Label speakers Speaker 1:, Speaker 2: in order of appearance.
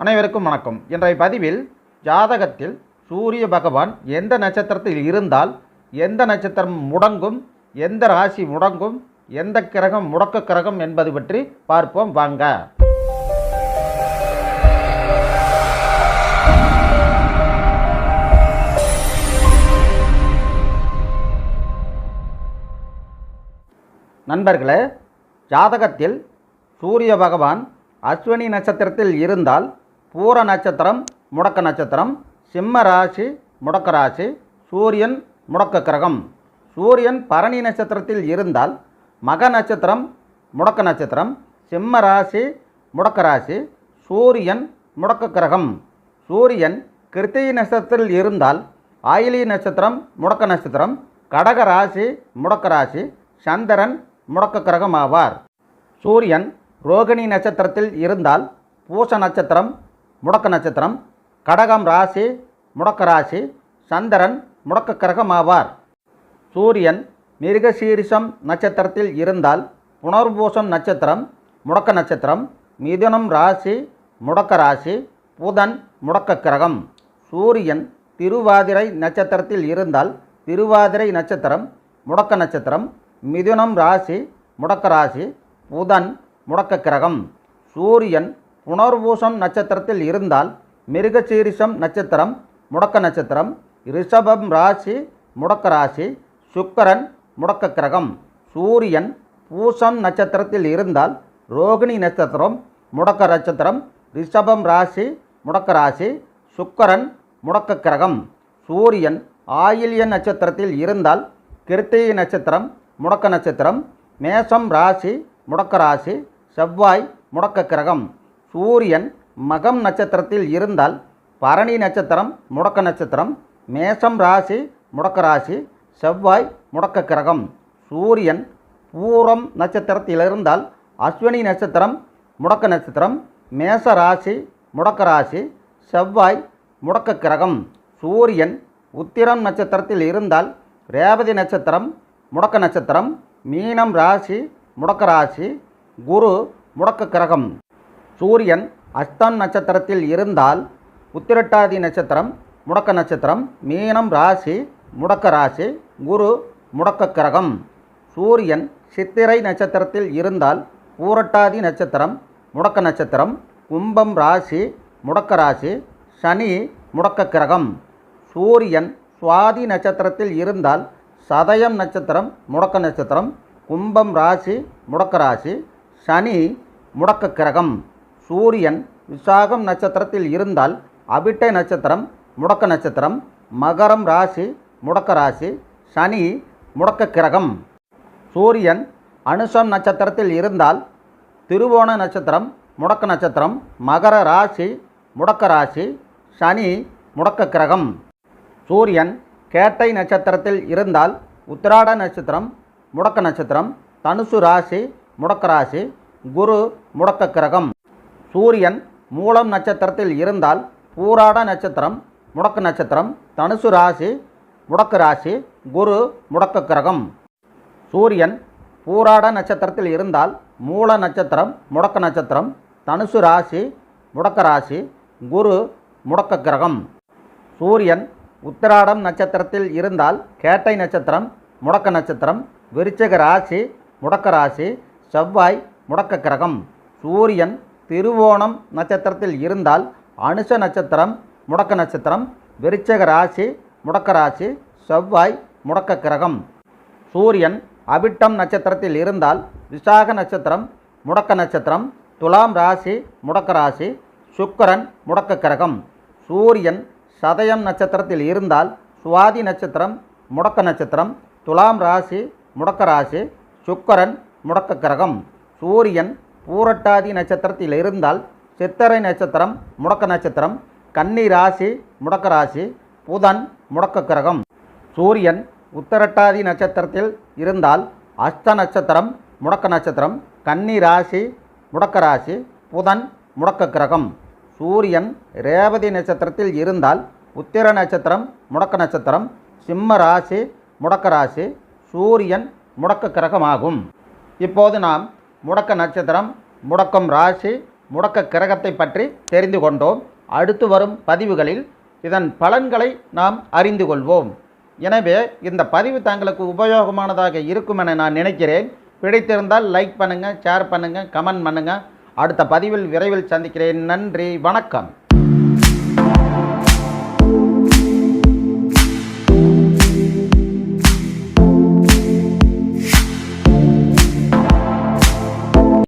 Speaker 1: அனைவருக்கும் வணக்கம். இன்றைய பதிவில் ஜாதகத்தில் சூரிய பகவான் எந்த நட்சத்திரத்தில் இருந்தால் எந்த நட்சத்திரம் முடங்கும் எந்த ராசி முடங்கும் எந்த கிரகம் முடக்க கிரகம் என்பது பற்றி பார்ப்போம். வாங்க. நண்பர்களே ஜாதகத்தில் சூரிய பகவான் அஸ்வினி நட்சத்திரத்தில் இருந்தால் பூர நட்சத்திரம் முடக்க நட்சத்திரம் சிம்ம ராசி முடக்க ராசி சூரியன் முடக்க கிரகம். சூரியன் பரணி நட்சத்திரத்தில் இருந்தால் மக நட்சத்திரம் முடக்க நட்சத்திரம் சிம்ம ராசி முடக்க ராசி சூரியன் முடக்க கிரகம். சூரியன் கிருத்திகை நட்சத்திரத்தில் இருந்தால் ஆயிலி நட்சத்திரம் முடக்க நட்சத்திரம் கடக ராசி முடக்க ராசி சந்திரன் முடக்க கிரகம் ஆவார். சூரியன் ரோகிணி நட்சத்திரத்தில் இருந்தால் பூச நட்சத்திரம் முடக்க நட்சத்திரம் கடகம் ராசி முடக்க ராசி சந்திரன் முடக்க கிரகம் ஆவார். சூரியன் மிருகசீரிஷம் நட்சத்திரத்தில் இருந்தால் புனர்பூசம் நட்சத்திரம் முடக்க நட்சத்திரம் மிதுனம் ராசி முடக்க ராசி புதன் முடக்க கிரகம். சூரியன் திருவாதிரை நட்சத்திரத்தில் இருந்தால் திருவாதிரை நட்சத்திரம் முடக்க நட்சத்திரம் மிதுனம் ராசி முடக்க ராசி புதன் முடக்க கிரகம். சூரியன் புனர்பூசம் நட்சத்திரத்தில் இருந்தால் மிருகசீரிஷம் நட்சத்திரம் முடக்க நட்சத்திரம் ரிஷபம் ராசி முடக்க ராசி சுக்கரன் முடக்க கிரகம் சூரியன் பூசம் நட்சத்திரத்தில் இருந்தால் ரோகிணி நட்சத்திரம் முடக்க நட்சத்திரம் ரிஷபம் ராசி முடக்க ராசி சுக்கரன் முடக்க கிரகம் சூரியன் ஆயில்ய நட்சத்திரத்தில் இருந்தால் கிருத்திகை நட்சத்திரம் முடக்க நட்சத்திரம் மேஷம் ராசி முடக்க ராசி செவ்வாய் முடக்க கிரகம். சூரியன் மகம் நட்சத்திரத்தில் இருந்தால் பரணி நட்சத்திரம் முடக்க நட்சத்திரம் மேஷம் ராசி முடக்க ராசி செவ்வாய் முடக்க கிரகம். சூரியன் பூரம் நட்சத்திரத்தில் இருந்தால் அஸ்வினி நட்சத்திரம் முடக்க நட்சத்திரம் மேஷ ராசி முடக்க ராசி செவ்வாய் முடக்க கிரகம். சூரியன் உத்திரம் நட்சத்திரத்தில் இருந்தால் ரேவதி நட்சத்திரம் முடக்க நட்சத்திரம் மீனம் ராசி முடக்க ராசி குரு முடக்க கிரகம். சூரியன் அஸ்தம் நட்சத்திரத்தில் இருந்தால் உத்திரட்டாதி நட்சத்திரம் முடக்க நட்சத்திரம் மீனம் ராசி முடக்க ராசி குரு முடக்க கிரகம். சூரியன் சித்திரை நட்சத்திரத்தில் இருந்தால் பூரட்டாதி நட்சத்திரம் முடக்க நட்சத்திரம் கும்பம் ராசி முடக்க ராசி சனி முடக்க கிரகம். சூரியன் சுவாதி நட்சத்திரத்தில் இருந்தால் சதயம் நட்சத்திரம் முடக்க நட்சத்திரம் கும்பம் ராசி முடக்க ராசி சனி முடக்க கிரகம். சூரியன் விசாகம் நட்சத்திரத்தில் இருந்தால் அபிட்டை நட்சத்திரம் முடக்க நட்சத்திரம் மகரம் ராசி முடக்க ராசி சனி முடக்க கிரகம். சூரியன் அனுஷம் நட்சத்திரத்தில் இருந்தால் திருவோண நட்சத்திரம் முடக்க நட்சத்திரம் மகர ராசி முடக்க ராசி சனி முடக்க கிரகம். சூரியன் கேட்டை நட்சத்திரத்தில் இருந்தால் உத்திராட நட்சத்திரம் முடக்க நட்சத்திரம் தனுசு ராசி முடக்க ராசி குரு முடக்க கிரகம். சூரியன் மூலம் நட்சத்திரத்தில் இருந்தால் பூராட நட்சத்திரம் முடக்க நட்சத்திரம் தனுசு ராசி முடக்கு ராசி குரு முடக்க கிரகம். சூரியன் பூராட நட்சத்திரத்தில் இருந்தால் மூல நட்சத்திரம் முடக்க நட்சத்திரம் தனுசு ராசி முடக்க ராசி குரு முடக்க கிரகம். சூரியன் உத்திராடம் நட்சத்திரத்தில் இருந்தால் கேட்டை நட்சத்திரம் முடக்க நட்சத்திரம் விருச்சக ராசி முடக்க ராசி செவ்வாய் முடக்க கிரகம். சூரியன் திருவோணம் நட்சத்திரத்தில் இருந்தால் அனுஷ நட்சத்திரம் முடக்க நட்சத்திரம் விருச்சக ராசி முடக்க ராசி செவ்வாய் முடக்க கிரகம். சூரியன் அபிட்டம் நட்சத்திரத்தில் இருந்தால் விசாக நட்சத்திரம் முடக்க நட்சத்திரம் துலாம் ராசி முடக்க ராசி சுக்கரன் முடக்க கிரகம். சூரியன் சதயம் நட்சத்திரத்தில் இருந்தால் சுவாதி நட்சத்திரம் முடக்க நட்சத்திரம் துலாம் ராசி முடக்க ராசி சுக்கரன் முடக்க கிரகம். சூரியன் பூரட்டாதி நட்சத்திரத்தில் இருந்தால் சித்திரை நட்சத்திரம் முடக்க நட்சத்திரம் கன்னி ராசி முடக்க ராசி புதன் முடக்க கிரகம். சூரியன் உத்தரட்டாதி நட்சத்திரத்தில் இருந்தால் அஸ்த நட்சத்திரம் முடக்க நட்சத்திரம் கன்னி ராசி முடக்க ராசி புதன் முடக்க கிரகம். சூரியன் ரேவதி நட்சத்திரத்தில் இருந்தால் உத்திர நட்சத்திரம் முடக்க நட்சத்திரம் சிம்ம ராசி முடக்க ராசி சூரியன் முடக்க கிரகமாகும். இப்போது நாம் முடக்க நட்சத்திரம் முடக்கம் ராசி முடக்க கிரகத்தை பற்றி தெரிந்து கொண்டோம். அடுத்து வரும் பதிவுகளில் இதன் பலன்களை நாம் அறிந்து கொள்வோம். எனவே இந்த பதிவு தங்களுக்கு உபயோகமானதாக இருக்கும் என நான் நினைக்கிறேன். பிடித்திருந்தால் லைக் பண்ணுங்கள் ஷேர் பண்ணுங்கள் கமெண்ட் பண்ணுங்கள் அடுத்த பதிவில் விரைவில் சந்திக்கிறேன். நன்றி வணக்கம்.